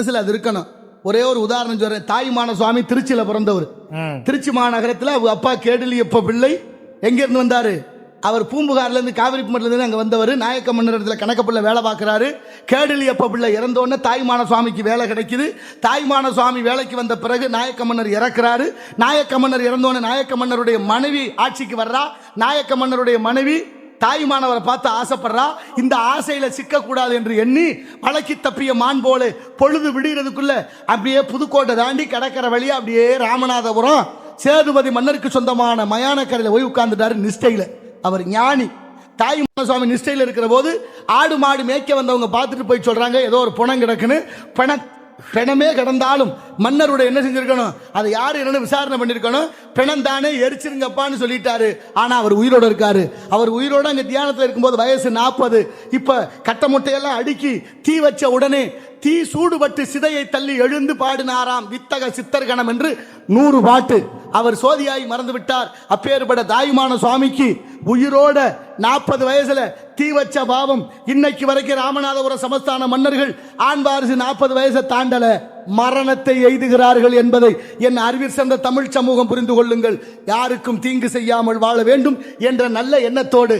மனசுல அது இருக்கணும். ஒரே ஒரு உதாரணம் சொல்றேன். தாய்மான சுவாமி திருச்சியில பிறந்தவர். திருச்சி மாநகரத்தில் அப்பா கேடலியப்ப பிள்ளை எங்க இருந்து வந்தாரு? அவர் பூம்புகார்ல இருந்து காவிரி இருந்து அங்க வந்தவர். நாயக்க மன்னர் இடத்துல கணக்கப்பிள்ளை வேலை பார்க்கறாரு. கேடலியப்ப பிள்ளை இறந்த உடனே தாய்மான சுவாமிக்கு வேலை கிடைக்குது. தாய்மான சுவாமி வேலைக்கு வந்த பிறகு நாயக்க மன்னர் இறக்குறாரு. நாயக்க மன்னர் இறந்த உடனே நாயக்க மன்னருடைய மனைவி ஆட்சிக்கு வர்றா. நாயக்க மன்னருடைய மனைவி தாய்மானவரை பார்த்து ஆசைப்படுறா? இந்த ஆசையில சிக்கக்கூடாது என்று எண்ணி வழக்கி தப்பிய மான் போல பொழுது விடுகிறதுக்குள்ள அப்படியே புதுக்கோட்டை தாண்டி கடற்கரை வழியாக அப்படியே ராமநாதபுரம் சேதுபதி மன்னருக்கு சொந்தமான மயானக்கரையில் போய் உட்கார்ந்துட்டாரு நிஷ்டையில. அவர் ஞானி. தாய்மான சுவாமி நிஷ்டையில் இருக்கிற போது ஆடு மாடு மேய்க்க வந்தவங்க பார்த்துட்டு போய் சொல்றாங்க ஏதோ ஒரு புணம் கிடக்குன்னு. பிண பிணமே கிடந்தாலும் மன்னருடைய என்ன செஞ்சிருக்கணும்? அதை யார் என்னன்னு விசாரணை பண்ணிருக்கணும்? பிணம் தானே எரிச்சிருங்கப்பான்னு சொல்லிட்டாரு. ஆனா அவர் உயிரோட இருக்காரு. அவர் உயிரோட அங்க தியானத்துல இருக்கும்போது வயசு நாற்பது இப்ப கட்ட முட்டையெல்லாம் அடுக்கி தீ வச்ச உடனே தீ சூடுபட்டு சிதையை தள்ளி எழுந்து பாடினாராம் வித்தக சித்தர்கணம் என்று நூறு பாட்டு. அவர் சோதியாய் மறந்து விட்டார். அப்பேற்பட தாயுமான சுவாமிக்கு உயிரோட நாற்பது வயசுல தீ வச்ச பாவம் இன்னைக்கு வரைக்கும் ராமநாதபுரம் சமஸ்தான மன்னர்கள் ஆண்வாரிசு நாற்பது வயசை தாண்டல மரணத்தை எய்துகிறார்கள் என்பதை என் அறிவில் சேர்ந்த தமிழ் சமூகம் புரிந்து கொள்ளுங்கள். யாருக்கும் தீங்கு செய்யாமல் வாழ வேண்டும் என்ற நல்ல எண்ணத்தோடு